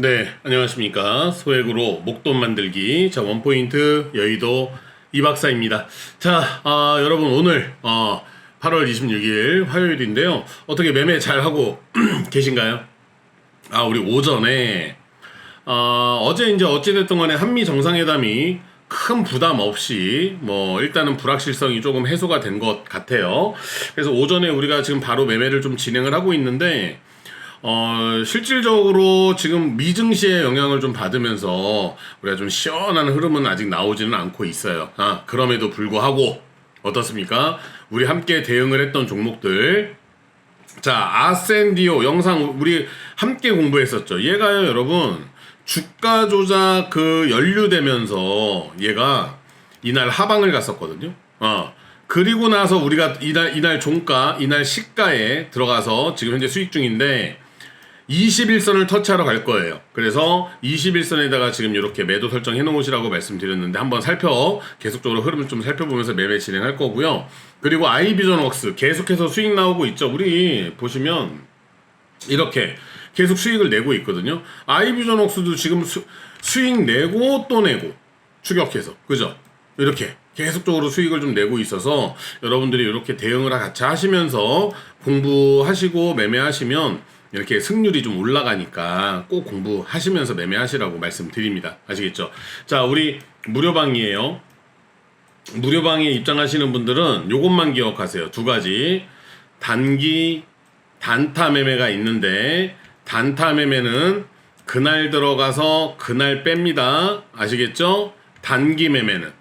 네, 안녕하십니까. 소액으로 목돈 만들기. 자, 원포인트 여의도 이박사입니다. 자, 아, 여러분, 오늘, 어, 8월 26일 화요일인데요. 어떻게 매매 잘 하고 계신가요? 아, 우리 오전에, 어, 어제 이제 어찌됐든 간에 한미 정상회담이 큰 부담 없이 뭐 일단은 불확실성이 조금 해소가 된 것 같아요. 그래서 오전에 우리가 지금 바로 매매를 좀 진행을 하고 있는데 어, 실질적으로 지금 미증시의 영향을 좀 받으면서 우리가 좀 시원한 흐름은 아직 나오지는 않고 있어요. 아, 그럼에도 불구하고 어떻습니까? 우리 함께 대응을 했던 종목들 자, 아센디오 영상 우리 함께 공부했었죠. 얘가요, 여러분. 주가 조작 그 연루되면서 얘가 이날 하방을 갔었거든요. 어. 그리고 나서 우리가 이날 이날 종가, 이날 시가에 들어가서 지금 현재 수익 중인데 21선을 터치하러 갈 거예요. 그래서 21선에다가 지금 이렇게 매도 설정해 놓으시라고 말씀드렸는데 한번 살펴 계속적으로 흐름을 좀 살펴보면서 매매 진행할 거고요. 그리고 아이비전웍스 계속해서 수익 나오고 있죠. 우리 보시면 이렇게 계속 수익을 내고 있거든요. 아이비전웍스도 지금 수, 수익 내고 또 내고 추격해서 그죠? 이렇게 계속적으로 수익을 좀 내고 있어서 여러분들이 이렇게 대응을 같이 하시면서 공부하시고 매매하시면 이렇게 승률이 좀 올라가니까 꼭 공부하시면서 매매하시라고 말씀드립니다. 아시겠죠? 자, 우리 무료방이에요. 무료방에 입장하시는 분들은 요것만 기억하세요. 두 가지. 단기 단타 매매가 있는데 단타 매매는 그날 들어가서 그날 뺍니다. 아시겠죠? 단기 매매는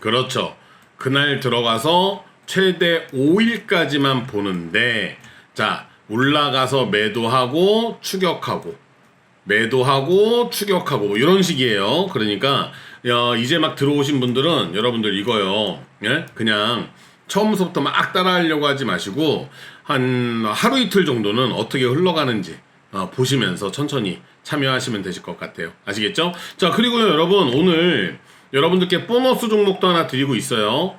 그렇죠. 그날 들어가서 최대 5일까지만 보는데 자, 올라가서 매도하고 추격하고 매도하고 추격하고 뭐 이런 식이에요. 그러니까 야, 이제 막 들어오신 분들은 여러분들 이거요. 예? 그냥 처음부터 막 따라하려고 하지 마시고 한 하루 이틀 정도는 어떻게 흘러가는지 어, 보시면서 천천히 참여하시면 되실 것 같아요. 아시겠죠? 자, 그리고요, 여러분, 오늘 여러분들께 보너스 종목도 하나 드리고 있어요.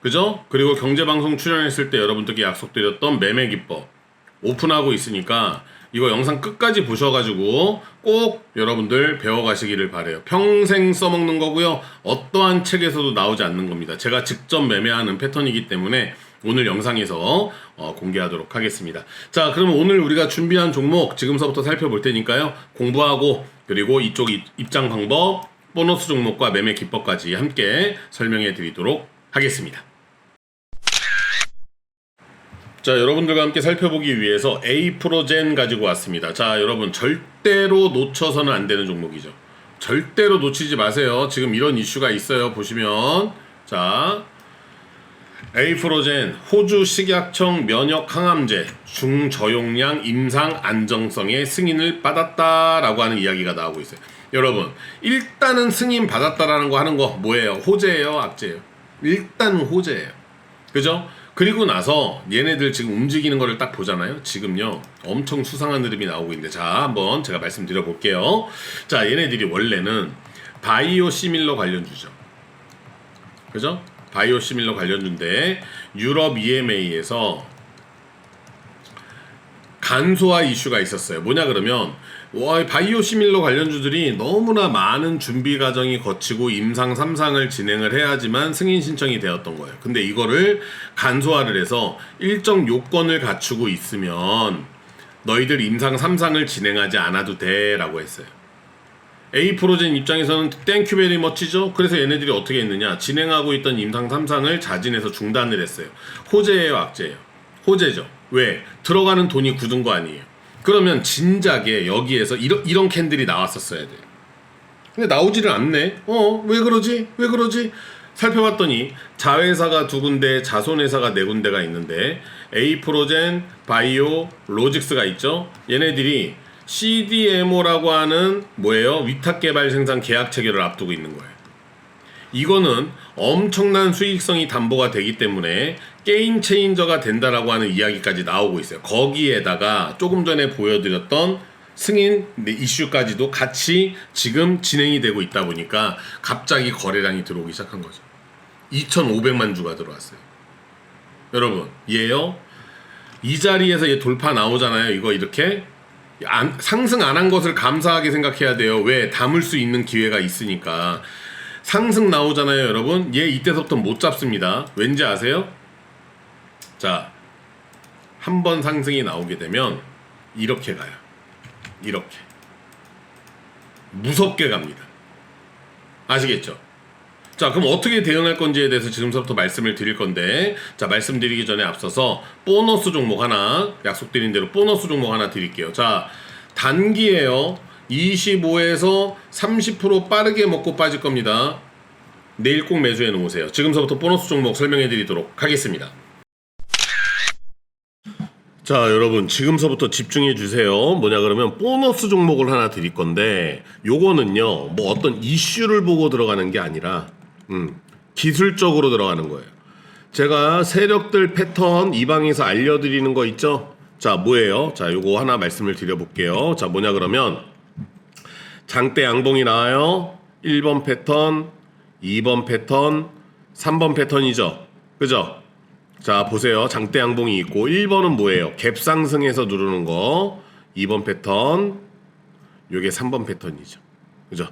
그죠? 그리고 경제방송 출연했을 때 여러분들께 약속드렸던 매매 기법 오픈하고 있으니까 이거 영상 끝까지 보셔가지고 꼭 여러분들 배워가시기를 바래요. 평생 써먹는 거고요. 어떠한 책에서도 나오지 않는 겁니다. 제가 직접 매매하는 패턴이기 때문에 오늘 영상에서 어, 공개하도록 하겠습니다. 자, 그러면 오늘 우리가 준비한 종목 지금서부터 살펴볼 테니까요. 공부하고 그리고 이쪽 입- 입장 방법, 보너스 종목과 매매 기법까지 함께 설명해 드리도록 하겠습니다. 자, 여러분들과 함께 살펴보기 위해서 A 프로젠 가지고 왔습니다. 자, 여러분 절대로 놓쳐서는 안 되는 종목이죠. 절대로 놓치지 마세요. 지금 이런 이슈가 있어요. 보시면 자, A 프로젠 호주 식약청 면역 항암제 중저용량 임상 안정성의 승인을 받았다라고 하는 이야기가 나오고 있어요. 여러분, 일단은 승인 받았다라는 거 하는 거 뭐예요? 호재예요, 악재예요? 일단은 호재예요. 그죠? 그리고 나서 얘네들 지금 움직이는 거를 딱 보잖아요. 지금요. 엄청 수상한 흐름이 나오고 있는데 자, 한번 제가 말씀드려 볼게요. 자, 얘네들이 원래는 바이오 시밀러 관련주죠. 그죠? 바이오 시밀러 관련주인데 유럽 EMA에서 간소화 이슈가 있었어요. 뭐냐 그러면 와, 바이오 시밀러 관련주들이 너무나 많은 준비 과정이 거치고 임상 3상을 진행을 해야지만 승인 신청이 되었던 거예요. 근데 이거를 간소화를 해서 일정 요건을 갖추고 있으면 너희들 임상 3상을 진행하지 않아도 돼라고 했어요. A 프로젠 입장에서는 땡큐 베리 멋지죠? 그래서 얘네들이 어떻게 했느냐? 진행하고 있던 임상 3상을 자진해서 중단을 했어요. 호재예요, 악재예요? 호재죠. 왜? 들어가는 돈이 굳은 거 아니에요. 그러면 진작에 여기에서 이런, 이런 캔들이 나왔었어야 돼요. 근데 나오지를 않네. 어, 왜 그러지? 왜 그러지? 살펴봤더니 자회사가 두 군데, 자손회사가 네 군데가 있는데 A 프로젠, 바이오, 로직스가 있죠. 얘네들이 CDMO라고 하는 뭐예요? 위탁 개발 생산 계약 체결을 앞두고 있는 거예요. 이거는 엄청난 수익성이 담보가 되기 때문에 게임 체인저가 된다라고 하는 이야기까지 나오고 있어요. 거기에다가 조금 전에 보여드렸던 승인 네, 이슈까지도 같이 지금 진행이 되고 있다 보니까 갑자기 거래량이 들어오기 시작한 거죠. 2,500만 주가 들어왔어요. 여러분, 얘요. 이 자리에서 얘 돌파 나오잖아요. 이거 이렇게 안- 상승 안 한 것을 감사하게 생각해야 돼요. 왜? 담을 수 있는 기회가 있으니까. 상승 나오잖아요, 여러분. 얘 이때서부터 못 잡습니다. 왠지 아세요? 자, 한 번 상승이 나오게 되면 이렇게 가요. 이렇게. 무섭게 갑니다. 아시겠죠? 자, 그럼 어떻게 대응할 건지에 대해서 지금부터 말씀을 드릴 건데, 자, 말씀드리기 전에 앞서서 보너스 종목 하나, 약속드린 대로 보너스 종목 하나 드릴게요. 자, 단기에요. 25에서 30% 빠르게 먹고 빠질 겁니다. 내일 꼭 매수해 놓으세요. 지금서부터 보너스 종목 설명해 드리도록 하겠습니다. 자, 여러분, 지금서부터 집중해 주세요. 뭐냐 그러면 보너스 종목을 하나 드릴 건데, 요거는요, 뭐 어떤 이슈를 보고 들어가는 게 아니라, 음, 기술적으로 들어가는 거예요. 제가 세력들 패턴 이 방에서 알려 드리는 거 있죠? 자, 뭐예요? 자, 요거 하나 말씀을 드려 볼게요. 자, 뭐냐 그러면, 장대 양봉이 나와요. 1번 패턴, 2번 패턴, 3번 패턴이죠. 그죠? 자, 보세요. 장대 양봉이 있고 1번은 뭐예요? 갭 상승해서 누르는 거. 2번 패턴. 요게 3번 패턴이죠. 그죠?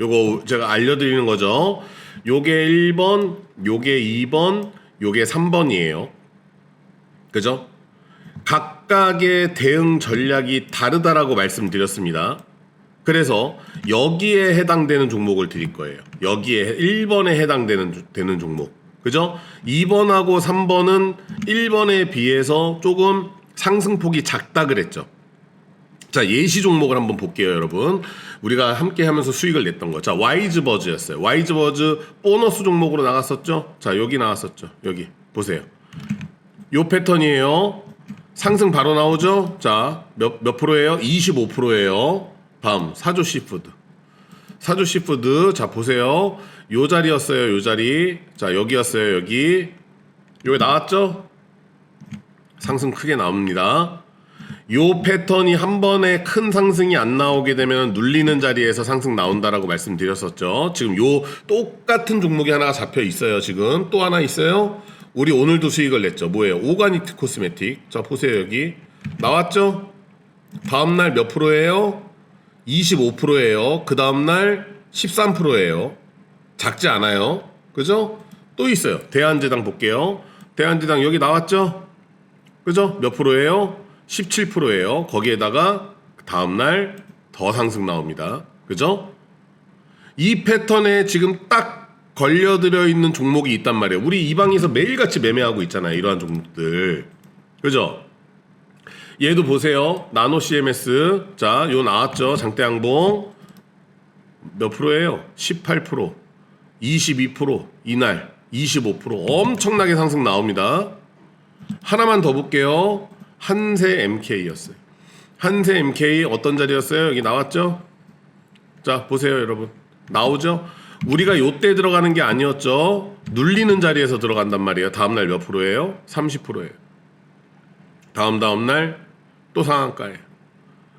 요거 제가 알려 드리는 거죠. 요게 1번, 요게 2번, 요게 3번이에요. 그죠? 각각의 대응 전략이 다르다라고 말씀드렸습니다. 그래서 여기에 해당되는 종목을 드릴 거예요. 여기에 1번에 해당되는 주- 되는 종목. 그죠? 2번하고 3번은 1번에 비해서 조금 상승폭이 작다 그랬죠. 자, 예시 종목을 한번 볼게요, 여러분. 우리가 함께 하면서 수익을 냈던 거. 자, 와이즈버즈였어요. 와이즈버즈 보너스 종목으로 나갔었죠? 자, 여기 나왔었죠. 여기. 보세요. 요 패턴이에요. 상승 바로 나오죠? 자, 몇, 몇 프로예요? 25%예요. 다음, 사조 시푸드. 사조 시푸드. 자, 보세요. 요 자리였어요, 요 자리. 자, 여기였어요, 여기. 여기 나왔죠? 상승 크게 나옵니다. 요 패턴이 한 번에 큰 상승이 안 나오게 되면 눌리는 자리에서 상승 나온다라고 말씀드렸었죠. 지금 요 똑같은 종목이 하나가 잡혀 있어요. 지금 또 하나 있어요. 우리 오늘도 수익을 냈죠. 뭐예요? 오가니트 코스메틱. 자 보세요 여기 나왔죠? 다음 날 몇 프로예요? 25%예요. 그 다음 날 13%예요. 작지 않아요. 그죠? 또 있어요. 대한제당 볼게요. 대한제당 여기 나왔죠? 그죠? 몇 프로예요? 17%예요. 거기에다가 다음날 더 상승 나옵니다. 그죠? 이 패턴에 지금 딱 걸려들어 있는 종목이 있단 말이에요. 우리 이 방에서 매일같이 매매하고 있잖아요. 이러한 종목들. 그죠? 얘도 보세요. 나노 CMS. 자, 요 나왔죠. 장대양봉. 몇 프로예요? 18%. 22%. 이날. 25%. 엄청나게 상승 나옵니다. 하나만 더 볼게요. 한세 MK였어요. 한세 MK 어떤 자리였어요? 여기 나왔죠? 자, 보세요, 여러분. 나오죠? 우리가 요때 들어가는 게 아니었죠? 눌리는 자리에서 들어간단 말이에요. 다음 날 몇 프로예요? 30%예요. 다음 다음 날 또 상한가예요.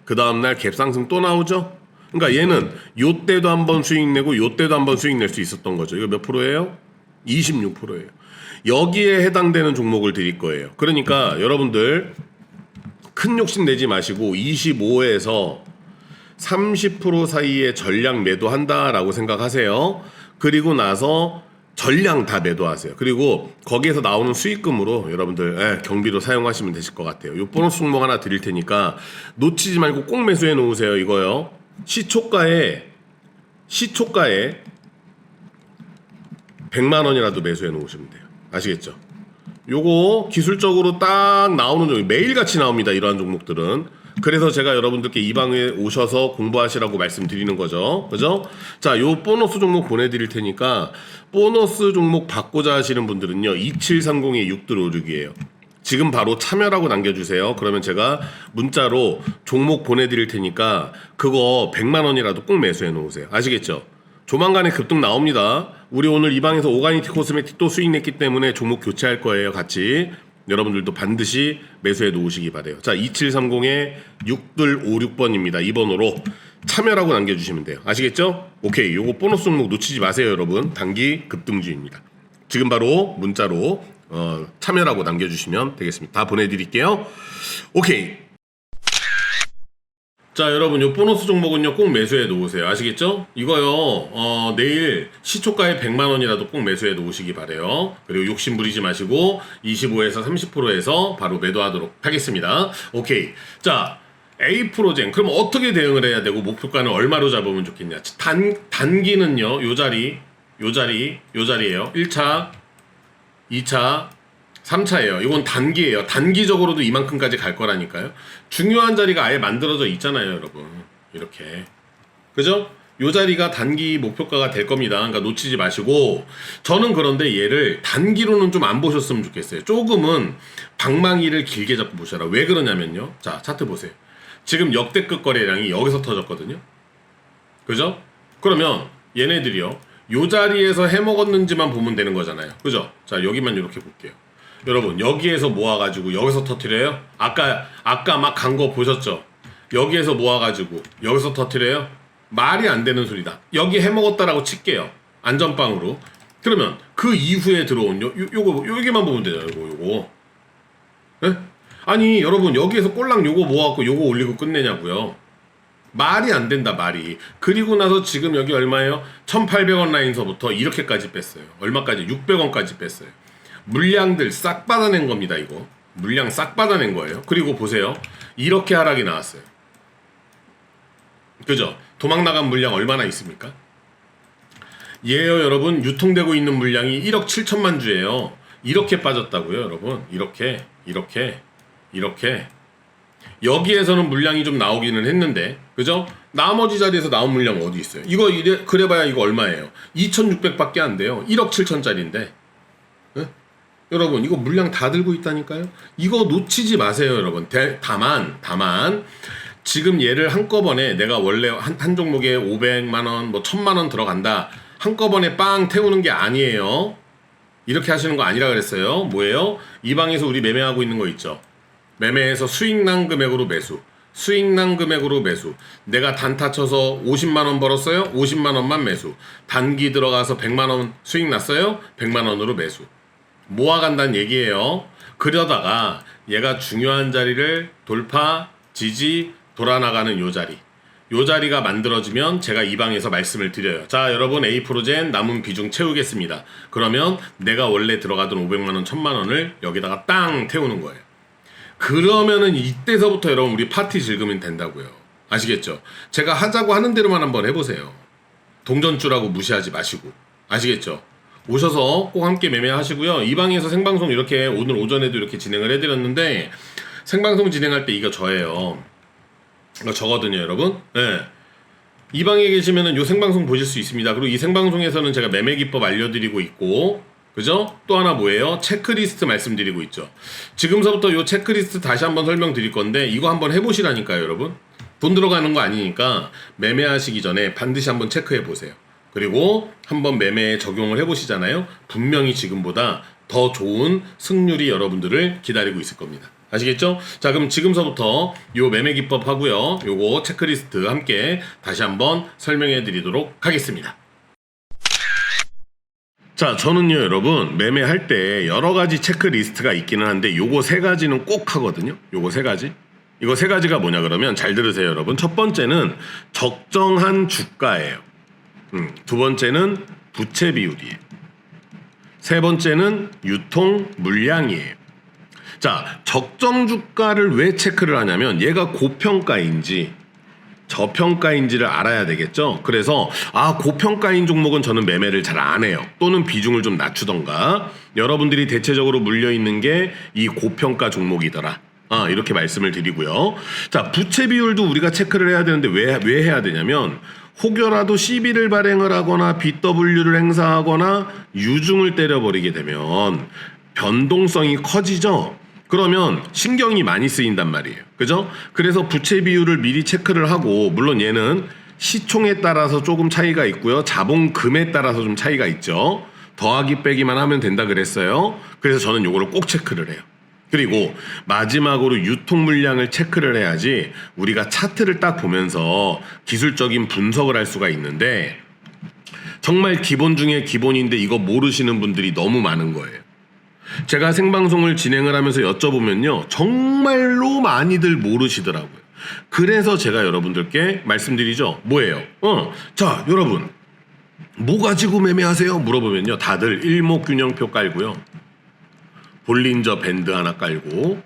그 다음날 갭상승 또 나오죠? 그러니까 얘는 요 때도 한 번 수익 내고 요 때도 한 번 수익 낼 수 있었던 거죠. 이거 몇 프로예요? 26%예요. 여기에 해당되는 종목을 드릴 거예요. 그러니까 여러분들 큰 욕심 내지 마시고 25에서 30% 사이에 전량 매도한다라고 생각하세요. 그리고 나서 전량 다 매도하세요. 그리고 거기에서 나오는 수익금으로 여러분들 예, 경비로 사용하시면 되실 것 같아요. 요 보너스 종목 하나 드릴 테니까 놓치지 말고 꼭 매수해 놓으세요. 이거요. 시초가에 시초가에 100만 원이라도 매수해 놓으시면 돼요. 아시겠죠? 요거 기술적으로 딱 나오는 종목 매일같이 나옵니다. 이러한 종목들은. 그래서 제가 여러분들께 이 방에 오셔서 공부하시라고 말씀드리는 거죠. 그죠? 자, 요 보너스 종목 보내드릴 테니까 보너스 종목 받고자 하시는 분들은요. 2730의 6들56이에요. 지금 바로 참여라고 남겨주세요. 그러면 제가 문자로 종목 보내드릴 테니까 그거 100만 원이라도 꼭 매수해 놓으세요. 아시겠죠? 조만간에 급등 나옵니다. 우리 오늘 이 방에서 오가니티 코스메틱 또 수익 냈기 때문에 종목 교체할 거예요. 같이. 여러분들도 반드시 매수해 놓으시기 바래요. 자, 2730에 6들 56번입니다. 2번으로 참여라고 남겨 주시면 돼요. 아시겠죠? 오케이. 요거 보너스 종목 놓치지 마세요, 여러분. 단기 급등주입니다. 지금 바로 문자로 어, 참여라고 남겨 주시면 되겠습니다. 다 보내 드릴게요. 오케이. 자, 여러분, 요 보너스 종목은요, 꼭 매수해 놓으세요. 아시겠죠? 이거요, 어, 내일 시초가에 100만원이라도 꼭 매수해 놓으시기 바래요 그리고 욕심 부리지 마시고, 25에서 30%에서 바로 매도하도록 하겠습니다. 오케이. 자, A 프로젠. 그럼 어떻게 대응을 해야 되고, 목표가는 얼마로 잡으면 좋겠냐? 단, 단기는요, 요 자리, 요 자리, 요 자리에요. 1차, 2차, 3차예요. 이건 단기예요. 단기적으로도 이만큼까지 갈 거라니까요. 중요한 자리가 아예 만들어져 있잖아요, 여러분. 이렇게. 그죠? 요 자리가 단기 목표가가 될 겁니다. 그러니까 놓치지 마시고 저는 그런데 얘를 단기로는 좀 안 보셨으면 좋겠어요. 조금은 방망이를 길게 잡고 보셔라. 왜 그러냐면요. 자, 차트 보세요. 지금 역대급 거래량이 여기서 터졌거든요. 그죠? 그러면 얘네들이요. 요 자리에서 해먹었는지만 보면 되는 거잖아요. 그죠? 자, 여기만 이렇게 볼게요. 여러분, 여기에서 모아가지고 여기서 터트려요? 아까, 아까 막 간 거 보셨죠? 여기에서 모아가지고 여기서 터트려요? 말이 안 되는 소리다. 여기 해먹었다라고 칠게요. 안전빵으로. 그러면 그 이후에 들어온 요, 요, 요거, 여기만 보면 되잖아요. 요거, 요거. 예? 아니, 여러분, 여기에서 꼴랑 요거 모아갖고 요거 올리고 끝내냐고요. 말이 안 된다 말이 그리고 나서 지금 여기 얼마예요? 1800원 라인서부터 이렇게까지 뺐어요 얼마까지? 600원까지 뺐어요 물량들 싹 받아낸 겁니다 이거 물량 싹 받아낸 거예요 그리고 보세요 이렇게 하락이 나왔어요 그죠? 도망 나간 물량 얼마나 있습니까? 얘요 여러분 유통되고 있는 물량이 1억 7천만 주예요 이렇게 빠졌다고요 여러분 이렇게 이렇게 이렇게 여기에서는 물량이 좀 나오기는 했는데 그죠? 나머지 자리에서 나온 물량 어디 있어요? 이거 이래 그래봐야 이거 얼마예요? 2,600밖에 안 돼요. 1억 7천짜리인데. 여러분 이거 물량 다 들고 있다니까요. 이거 놓치지 마세요, 여러분. 대- 다만 다만 지금 얘를 한꺼번에 내가 원래 한, 한 종목에 500만 원, 뭐 1000만 원 들어간다. 한꺼번에 빵 태우는 게 아니에요. 이렇게 하시는 거 아니라 그랬어요. 뭐예요? 이 방에서 우리 매매하고 있는 거 있죠. 매매해서 수익난 금액으로 매수. 수익난 금액으로 매수. 내가 단타 쳐서 50만 원 벌었어요? 50만 원만 매수. 단기 들어가서 100만 원 수익 났어요? 100만 원으로 매수. 모아간다는 얘기예요. 그러다가 얘가 중요한 자리를 돌파, 지지, 돌아나가는 요 자리. 요 자리가 만들어지면 제가 이 방에서 말씀을 드려요. 자, 여러분 A 프로젠 남은 비중 채우겠습니다. 그러면 내가 원래 들어가던 500만 원, 1000만 원을 여기다가 땅 태우는 거예요. 그러면은 이때서부터 여러분 우리 파티 즐기면 된다고요. 아시겠죠? 제가 하자고 하는 대로만 한번 해 보세요. 동전주라고 무시하지 마시고 아시겠죠? 오셔서 꼭 함께 매매하시고요. 이 방에서 생방송 이렇게 오늘 오전에도 이렇게 진행을 해드렸는데 생방송 진행할 때 이거 저예요. 이거 저거든요, 여러분. 네. 이 방에 계시면은 요 생방송 보실 수 있습니다. 그리고 이 생방송에서는 제가 매매 기법 알려드리고 있고, 그죠? 또 하나 뭐예요? 체크리스트 말씀드리고 있죠. 지금서부터 요 체크리스트 다시 한번 설명드릴 건데 이거 한번 해보시라니까요, 여러분. 돈 들어가는 거 아니니까 매매하시기 전에 반드시 한번 체크해 보세요. 그리고 한번 매매에 적용을 해보시잖아요. 분명히 지금보다 더 좋은 승률이 여러분들을 기다리고 있을 겁니다. 아시겠죠? 자, 그럼 지금서부터 요 매매 기법 하고요. 요거 체크리스트 함께 다시 한번 설명해 드리도록 하겠습니다. 자, 저는요, 여러분, 매매할 때 여러 가지 체크리스트가 있기는 한데 요거 세 가지는 꼭 하거든요. 요거 세 가지. 이거 세 가지가 뭐냐 그러면 잘 들으세요, 여러분. 첫 번째는 적정한 주가예요. 음, 두 번째는 부채 비율이에요. 세 번째는 유통 물량이에요. 자, 적정 주가를 왜 체크를 하냐면 얘가 고평가인지 저평가인지를 알아야 되겠죠. 그래서 아 고평가인 종목은 저는 매매를 잘 안 해요. 또는 비중을 좀 낮추던가. 여러분들이 대체적으로 물려 있는 게 이 고평가 종목이더라. 아 이렇게 말씀을 드리고요. 자 부채 비율도 우리가 체크를 해야 되는데 왜 왜 해야 되냐면 혹여라도 CB를 발행을 하거나 BW를 행사하거나 유중을 때려버리게 되면 변동성이 커지죠. 그러면 신경이 많이 쓰인단 말이에요. 그죠? 그래서 부채 비율을 미리 체크를 하고 물론 얘는 시총에 따라서 조금 차이가 있고요. 자본금에 따라서 좀 차이가 있죠. 더하기 빼기만 하면 된다 그랬어요. 그래서 저는 요거를 꼭 체크를 해요. 그리고 마지막으로 유통 물량을 체크를 해야지 우리가 차트를 딱 보면서 기술적인 분석을 할 수가 있는데 정말 기본 중에 기본인데 이거 모르시는 분들이 너무 많은 거예요. 제가 생방송을 진행을 하면서 여쭤보면요. 정말로 많이들 모르시더라고요. 그래서 제가 여러분들께 말씀드리죠. 뭐예요? 어, 자, 여러분. 뭐 가지고 매매하세요? 물어보면요. 다들 일목균형표 깔고요. 볼린저 밴드 하나 깔고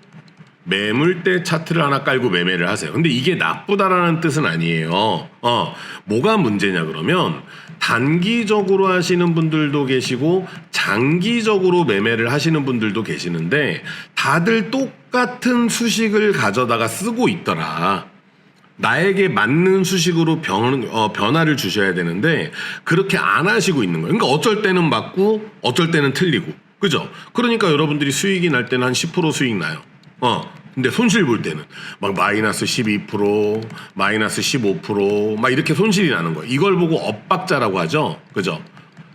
매물대 차트를 하나 깔고 매매를 하세요. 근데 이게 나쁘다라는 뜻은 아니에요. 어, 뭐가 문제냐 그러면 단기적으로 하시는 분들도 계시고 장기적으로 매매를 하시는 분들도 계시는데 다들 똑같은 수식을 가져다가 쓰고 있더라. 나에게 맞는 수식으로 변, 어, 변화를 주셔야 되는데 그렇게 안 하시고 있는 거예요. 그러니까 어쩔 때는 맞고 어쩔 때는 틀리고. 그죠? 그러니까 여러분들이 수익이 날 때는 한 10% 수익 나요. 어. 근데 손실 볼 때는 막 마이너스 12%, 마이너스 15%막 이렇게 손실이 나는 거예요. 이걸 보고 엇박자라고 하죠. 그죠?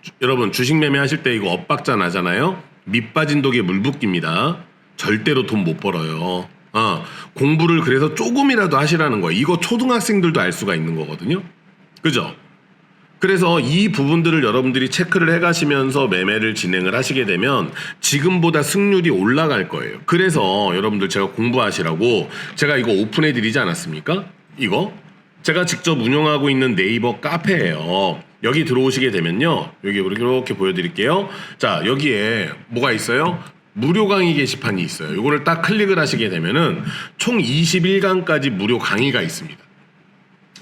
주- 여러분 주식 매매 하실 때 이거 엇박자 나잖아요. 밑 빠진 독에 물 붓기입니다. 절대로 돈 못 벌어요. 어, 공부를 그래서 조금이라도 하시라는 거예요. 이거 초등학생들도 알 수가 있는 거거든요. 그죠? 그래서 이 부분들을 여러분들이 체크를 해 가시면서 매매를 진행을 하시게 되면 지금보다 승률이 올라갈 거예요. 그래서 여러분들 제가 공부하시라고 제가 이거 오픈해 드리지 않았습니까? 이거 제가 직접 운영하고 있는 네이버 카페예요. 여기 들어오시게 되면요. 여기 이렇게 보여드릴게요. 자 여기에 뭐가 있어요? 무료 강의 게시판이 있어요. 이거를 딱 클릭을 하시게 되면은 총 21강까지 무료 강의가 있습니다.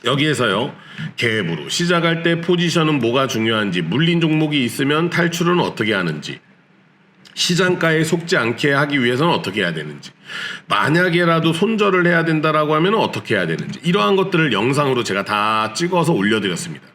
여기에서요 갭으로 시작할 때 포지션은 뭐가 중요한지 물린 종목이 있으면 탈출은 어떻게 하는지 시장가에 속지 않게 하기 위해서는 어떻게 해야 되는지 만약에라도 손절을 해야 된다라고 하면 어떻게 해야 되는지 이러한 것들을 영상으로 제가 다 찍어서 올려드렸습니다.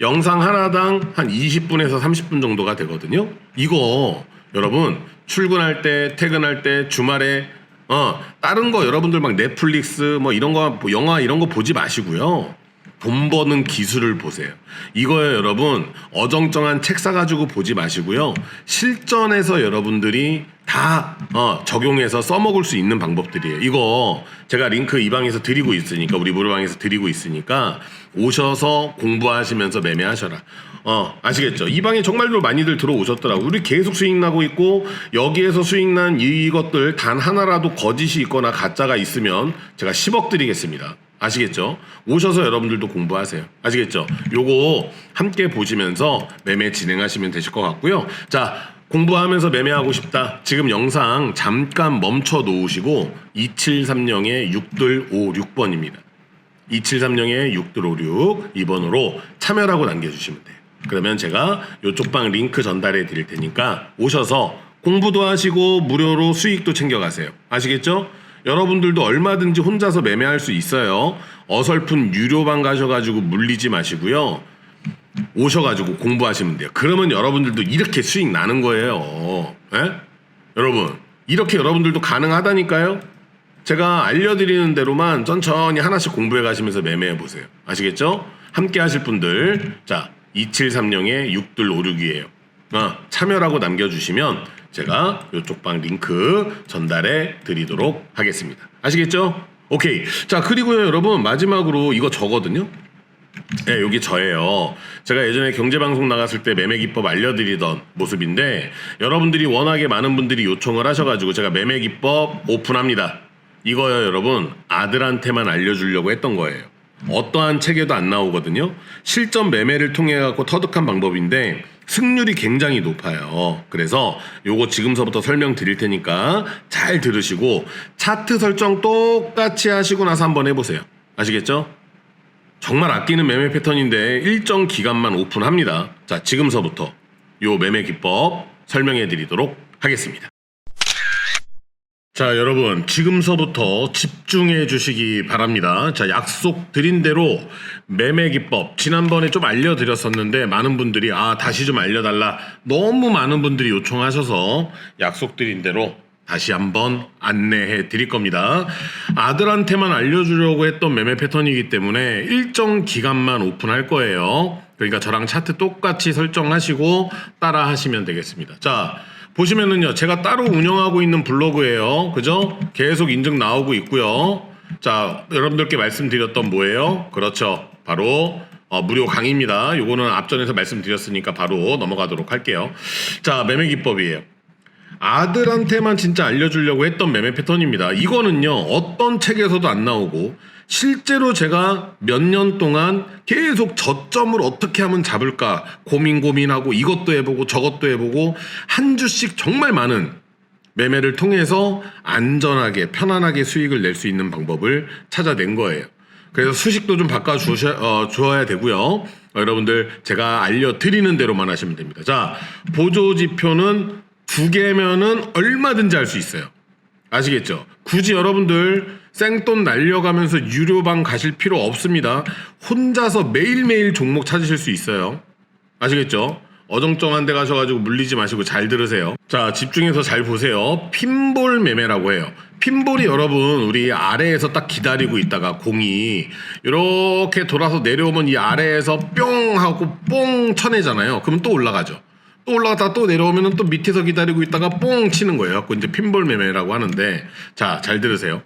영상 하나당 한 20분에서 30분 정도가 되거든요. 이거 여러분 출근할 때 퇴근할 때 주말에 어 다른 거 여러분들 막 넷플릭스 뭐 이런 거 뭐 영화 이런 거 보지 마시고요. 돈 버는 기술을 보세요. 이거요, 여러분. 어정쩡한 책 사가지고 보지 마시고요. 실전에서 여러분들이 다 어, 적용해서 써먹을 수 있는 방법들이에요. 이거 제가 링크 이 방에서 드리고 있으니까 우리 무료방에서 드리고 있으니까 오셔서 공부하시면서 매매하셔라. 어 아시겠죠? 이 방에 정말로 많이들 들어오셨더라고. 우리 계속 수익 나고 있고 여기에서 수익 난 이것들 단 하나라도 거짓이 있거나 가짜가 있으면 제가 10억 드리겠습니다. 아시겠죠? 오셔서 여러분들도 공부하세요. 아시겠죠? 요거 함께 보시면서 매매 진행하시면 되실 것 같고요. 자, 공부하면서 매매하고 싶다. 지금 영상 잠깐 멈춰 놓으시고 2730의 6356번입니다. 2730의 6356 2번으로 참여라고 남겨주시면 돼요. 그러면 제가 요쪽 방 링크 전달해 드릴 테니까 오셔서 공부도 하시고 무료로 수익도 챙겨가세요. 아시겠죠? 여러분들도 얼마든지 혼자서 매매할 수 있어요. 어설픈 유료방 가셔가지고 물리지 마시고요. 오셔가지고 공부하시면 돼요. 그러면 여러분들도 이렇게 수익 나는 거예요. 예? 여러분, 이렇게 여러분들도 가능하다니까요? 제가 알려드리는 대로만 천천히 하나씩 공부해 가시면서 매매해 보세요. 아시겠죠? 함께 하실 분들, 자, 2730의 6256이에요. 어, 참여라고 남겨주시면 제가 이쪽 방 링크 전달해 드리도록 하겠습니다. 아시겠죠? 오케이. 자, 그리고요, 여러분, 마지막으로 이거 저거든요. 네, 여기 저예요. 제가 예전에 경제방송 나갔을 때 매매 기법 알려드리던 모습인데 여러분들이 워낙에 많은 분들이 요청을 하셔가지고 제가 매매 기법 오픈합니다. 이거요, 여러분 아들한테만 알려주려고 했던 거예요. 어떠한 책에도 안 나오거든요. 실전 매매를 통해 갖고 터득한 방법인데 승률이 굉장히 높아요. 그래서 요거 지금서부터 설명드릴 테니까 잘 들으시고 차트 설정 똑같이 하시고 나서 한번 해보세요. 아시겠죠? 정말 아끼는 매매 패턴인데 일정 기간만 오픈합니다. 자, 지금서부터 요 매매 기법 설명해 드리도록 하겠습니다. 자, 여러분, 지금서부터 집중해 주시기 바랍니다. 자, 약속 드린 대로 매매 기법, 지난번에 좀 알려드렸었는데, 많은 분들이, 아, 다시 좀 알려달라. 너무 많은 분들이 요청하셔서 약속 드린 대로 다시 한번 안내해 드릴 겁니다. 아들한테만 알려주려고 했던 매매 패턴이기 때문에 일정 기간만 오픈할 거예요. 그러니까 저랑 차트 똑같이 설정하시고 따라 하시면 되겠습니다. 자, 보시면은요, 제가 따로 운영하고 있는 블로그예요. 그죠? 계속 인증 나오고 있고요. 자, 여러분들께 말씀드렸던 뭐예요? 그렇죠. 바로 어, 무료 강의입니다. 요거는 앞전에서 말씀드렸으니까 바로 넘어가도록 할게요. 자, 매매 기법이에요. 아들한테만 진짜 알려주려고 했던 매매 패턴입니다. 이거는요, 어떤 책에서도 안 나오고, 실제로 제가 몇 년 동안 계속 저점을 어떻게 하면 잡을까 고민 고민하고 이것도 해보고 저것도 해보고 한 주씩 정말 많은 매매를 통해서 안전하게 편안하게 수익을 낼 수 있는 방법을 찾아낸 거예요. 그래서 수식도 좀 바꿔 주셔 어, 되고요. 어, 여러분들 제가 알려드리는 대로만 하시면 됩니다. 자 보조 지표는 두 개면은 얼마든지 할 수 있어요. 아시겠죠? 굳이 여러분들 생돈 날려가면서 유료방 가실 필요 없습니다. 혼자서 매일매일 종목 찾으실 수 있어요. 아시겠죠? 어정쩡한 데 가셔가지고 물리지 마시고 잘 들으세요. 자, 집중해서 잘 보세요. 핀볼 매매라고 해요. 핀볼이 여러분, 우리 아래에서 딱 기다리고 있다가 공이 이렇게 돌아서 내려오면 이 아래에서 뿅 하고 뽕 쳐내잖아요. 그러면 또 올라가죠. 또 올라갔다가 또 내려오면 또 밑에서 기다리고 있다가 뽕 치는 거예요. 그래서 이제 핀볼 매매라고 하는데, 자, 잘 들으세요.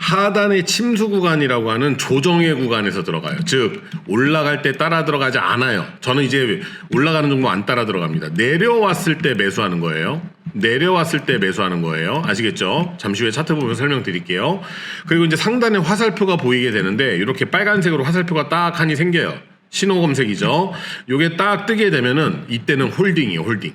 하단의 침수 구간이라고 하는 조정의 구간에서 들어가요. 즉 올라갈 때 따라 들어가지 않아요. 저는 이제 올라가는 종목 안 따라 들어갑니다. 내려왔을 때 매수하는 거예요. 내려왔을 때 매수하는 거예요. 아시겠죠? 잠시 후에 차트 보면 설명드릴게요. 그리고 이제 상단에 화살표가 보이게 되는데 이렇게 빨간색으로 화살표가 딱 하니 생겨요. 신호 검색이죠. 요게 딱 뜨게 되면은 이때는 홀딩이에요. 홀딩.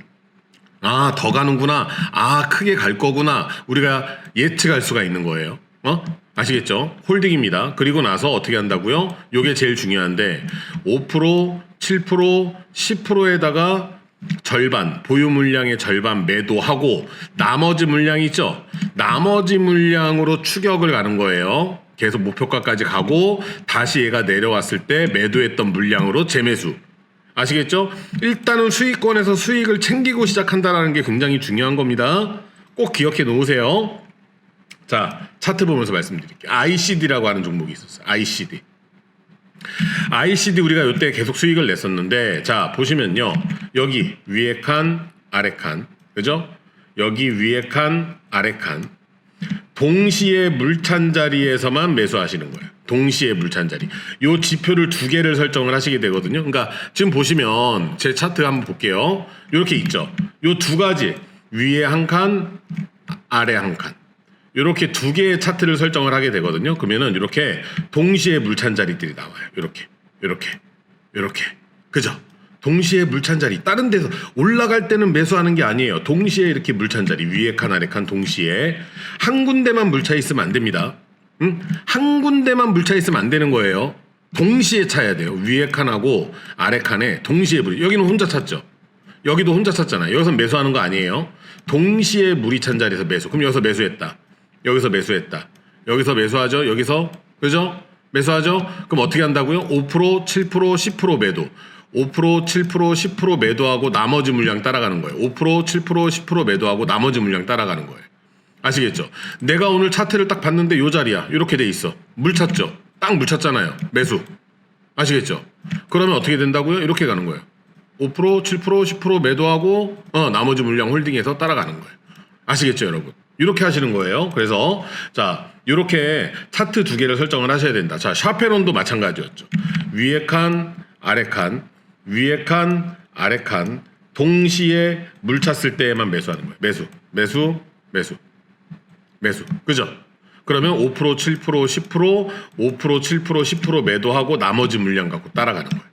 아, 더 가는구나. 아, 크게 갈 거구나. 우리가 예측할 수가 있는 거예요. 어? 아시겠죠? 홀딩입니다. 그리고 나서 어떻게 한다고요? 요게 제일 중요한데 5%, 7%, 10%에다가 절반, 보유 물량의 절반 매도하고 나머지 물량 있죠? 나머지 물량으로 추격을 가는 거예요. 계속 목표가까지 가고 다시 얘가 내려왔을 때 매도했던 물량으로 재매수. 아시겠죠? 일단은 수익권에서 수익을 챙기고 시작한다는 게 굉장히 중요한 겁니다. 꼭 기억해 놓으세요. 자, 차트 보면서 말씀드릴게요. ICD라고 하는 종목이 있었어요. ICD. ICD 우리가 이때 계속 수익을 냈었는데, 자, 보시면요. 여기 위에 칸, 아래 칸. 그죠? 여기 위에 칸, 아래 칸. 동시에 물찬 자리에서만 매수하시는 거예요. 동시에 물찬 자리. 요 지표를 두 개를 설정을 하시게 되거든요. 그러니까 지금 보시면 제 차트 한번 볼게요. 이렇게 있죠. 요 두 가지. 위에 한 칸, 아래 한 칸. 이렇게 두 개의 차트를 설정을 하게 되거든요. 그러면은 이렇게 동시에 물찬 자리들이 나와요. 이렇게, 이렇게, 이렇게, 그죠? 동시에 물찬 자리. 다른 데서 올라갈 때는 매수하는 게 아니에요. 동시에 이렇게 물찬 자리 위에 칸 아래 칸 동시에 한 군데만 물차 있으면 안 됩니다. 응? 한 군데만 물차 있으면 안 되는 거예요. 동시에 차야 돼요. 위에 칸하고 아래 칸에 동시에 물. 여기는 혼자 찼죠. 여기도 혼자 찼잖아요. 여기서 매수하는 거 아니에요. 동시에 물이 찬 자리에서 매수. 그럼 여기서 매수했다. 여기서 매수했다. 여기서 매수하죠. 여기서 그죠? 매수하죠. 그럼 어떻게 한다고요? 5%, 7%, 10% 매도. 5%, 7%, 10% 매도하고 나머지 물량 따라가는 거예요. 5%, 7%, 10% 매도하고 나머지 물량 따라가는 거예요. 아시겠죠? 내가 오늘 차트를 딱 봤는데 요 자리야. 이렇게 돼 있어. 물 찼죠? 딱 물 찼잖아요. 매수. 아시겠죠? 그러면 어떻게 된다고요? 이렇게 가는 거예요. 5%, 7%, 10% 매도하고 어, 나머지 물량 홀딩해서 따라가는 거예요. 아시겠죠, 여러분? 이렇게 하시는 거예요. 그래서 자, 이렇게 차트 두 개를 설정을 하셔야 된다. 자, 샤페론도 마찬가지였죠. 위에 칸, 아래 칸, 위에 칸, 아래 칸 동시에 물 찼을 때에만 매수하는 거예요. 매수, 매수, 매수, 매수. 그죠? 그러면 5%, 7%, 10%, 5%, 7%, 10% 매도하고 나머지 물량 갖고 따라가는 거예요.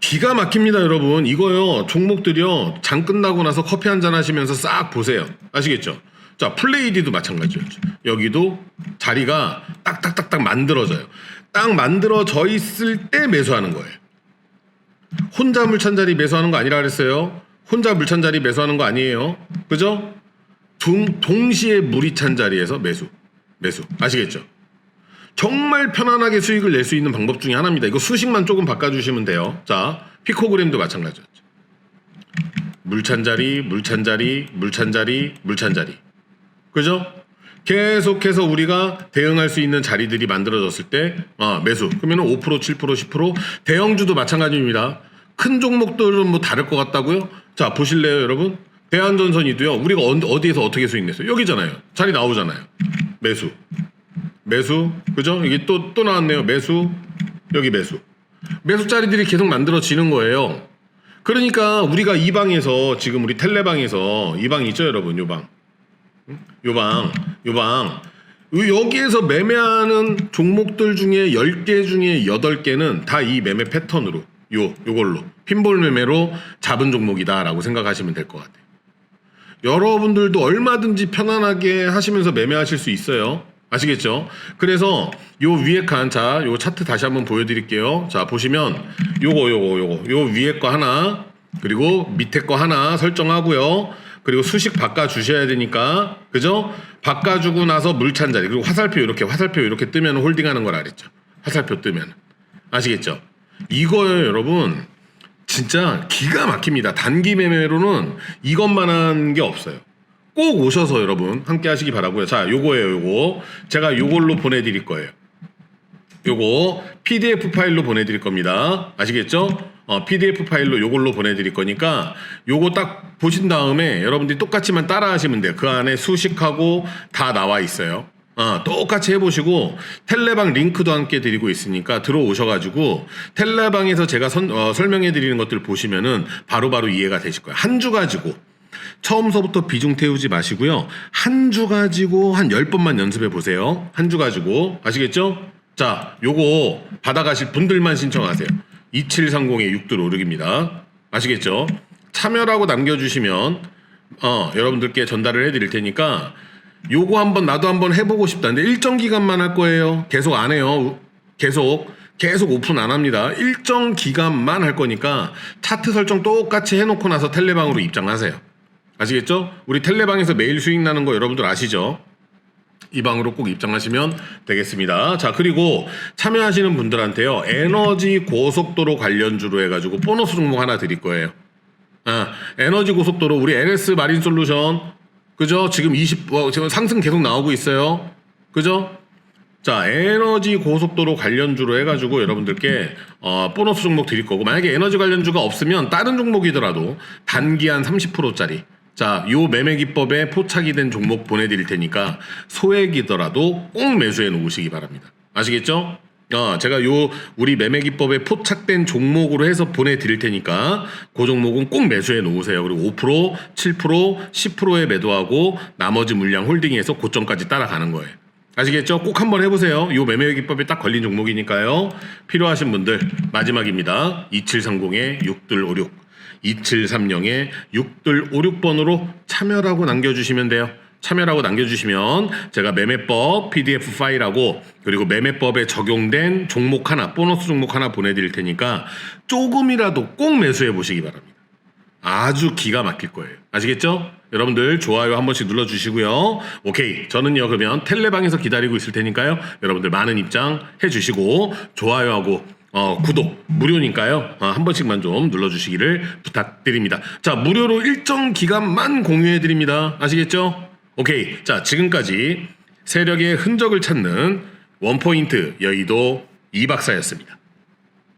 기가 막힙니다, 여러분. 이거요, 종목들이요, 장 끝나고 나서 커피 한 잔 하시면서 싹 보세요. 아시겠죠? 자, 플레이디도 마찬가지였죠. 여기도 자리가 딱딱딱딱 만들어져요. 딱 만들어져 있을 때 매수하는 거예요. 혼자 물찬 자리 매수하는 거 아니라 그랬어요. 혼자 물찬 자리 매수하는 거 아니에요. 그죠? 동, 동시에 물이 찬 자리에서 매수. 매수. 아시겠죠? 정말 편안하게 수익을 낼 수 있는 방법 중에 하나입니다. 이거 수식만 조금 바꿔주시면 돼요. 자, 피코그램도 마찬가지였죠. 물찬 자리, 물찬 자리, 물찬 자리, 물찬 자리. 그죠? 계속해서 우리가 대응할 수 있는 자리들이 만들어졌을 때, 아, 매수. 그러면 5%, 7%, 10%. 대형주도 마찬가지입니다. 큰 종목들은 뭐 다를 것 같다고요? 자, 보실래요, 여러분? 대한전선이도요, 우리가 어- 어디에서 어떻게 수익 냈어요? 여기잖아요. 자리 나오잖아요. 매수. 매수. 그죠? 이게 또, 또 나왔네요. 매수. 여기 매수. 매수 자리들이 계속 만들어지는 거예요. 그러니까 우리가 이 방에서 지금 우리 텔레방에서 이 방 있죠, 여러분? 요 방. 요 방, 요 방. 여기에서 매매하는 종목들 중에 10개 중에 8개는 다 이 매매 패턴으로 요 요걸로 핀볼 매매로 잡은 종목이다라고 생각하시면 될 것 같아요. 여러분들도 얼마든지 편안하게 하시면서 매매하실 수 있어요. 아시겠죠? 그래서 요 위에 칸, 자, 요 차트 다시 한번 보여드릴게요. 자, 보시면 요거, 요거, 요거, 요 위에 거 하나, 그리고 밑에 거 하나 설정하고요. 그리고 수식 바꿔 주셔야 되니까, 그죠? 바꿔 주고 나서 물찬 자리, 그리고 화살표 이렇게, 화살표 이렇게 뜨면 홀딩하는 걸 알았죠? 화살표 뜨면. 아시겠죠? 이거예요, 여러분. 진짜 기가 막힙니다. 단기 매매로는 이것만한 게 없어요. 꼭 오셔서 여러분 함께 하시기 바라고요. 자, 요거예요, 요거. 제가 요걸로 보내드릴 거예요. 요거 PDF 파일로 보내드릴 겁니다. 아시겠죠? 어, PDF 파일로 요걸로 보내드릴 거니까 요거 딱 보신 다음에 여러분들이 똑같이만 따라 하시면 돼요. 그 안에 수식하고 다 나와 있어요. 어, 똑같이 해보시고 텔레방 링크도 함께 드리고 있으니까 들어오셔가지고 텔레방에서 제가 선- 어, 설명해 드리는 것들 보시면은 바로바로 이해가 되실 거예요. 한 주 가지고 처음서부터 비중 태우지 마시고요. 한 주 가지고 한 10번만 연습해 보세요. 한 주 가지고. 아시겠죠? 자, 요거 받아가실 분들만 신청하세요. 2730의 6들 오르기입니다. 아시겠죠? 참여라고 남겨주시면, 어, 여러분들께 전달을 해드릴 테니까, 요거 한번 나도 한번 해보고 싶다는데 일정 기간만 할 거예요. 계속 안 해요. 계속. 계속 오픈 안 합니다. 일정 기간만 할 거니까 차트 설정 똑같이 해놓고 나서 텔레방으로 입장하세요. 아시겠죠? 우리 텔레방에서 매일 수익 나는 거 여러분들 아시죠? 이 방으로 꼭 입장하시면 되겠습니다. 자, 그리고 참여하시는 분들한테요, 에너지 고속도로 관련주로 해가지고 보너스 종목 하나 드릴 거예요. 아, 에너지 고속도로, 우리 NS 마린 솔루션, 그죠? 지금 20, 어, 지금 상승 계속 나오고 있어요. 그죠? 자, 에너지 고속도로 관련주로 해가지고 여러분들께 어, 보너스 종목 드릴 거고, 만약에 에너지 관련주가 없으면 다른 종목이더라도 단기 한 30%짜리. 자, 요 매매 기법에 포착이 된 종목 보내드릴 테니까 소액이더라도 꼭 매수해 놓으시기 바랍니다. 아시겠죠? 어, 제가 요 우리 매매 기법에 포착된 종목으로 해서 보내드릴 테니까 그 종목은 꼭 매수해 놓으세요. 그리고 5%, 7%, 10%에 매도하고 나머지 물량 홀딩해서 고점까지 따라가는 거예요. 아시겠죠? 꼭 한번 해보세요. 요 매매 기법에 딱 걸린 종목이니까요. 필요하신 분들 마지막입니다. 2730의 6들56, 2730의 6들56번으로 참여라고 남겨주시면 돼요. 참여라고 남겨주시면 제가 매매법 PDF 파일하고 그리고 매매법에 적용된 종목 하나, 보너스 종목 하나 보내드릴 테니까 조금이라도 꼭 매수해 보시기 바랍니다. 아주 기가 막힐 거예요. 아시겠죠? 여러분들 좋아요 한 번씩 눌러주시고요. 오케이. 저는요, 그러면 텔레방에서 기다리고 있을 테니까요. 여러분들 많은 입장 해주시고, 좋아요하고, 어, 구독, 무료니까요. 어, 한 번씩만 좀 눌러주시기를 부탁드립니다. 자, 무료로 일정 기간만 공유해드립니다. 아시겠죠? 오케이. 자, 지금까지 세력의 흔적을 찾는 원포인트 여의도 이박사였습니다.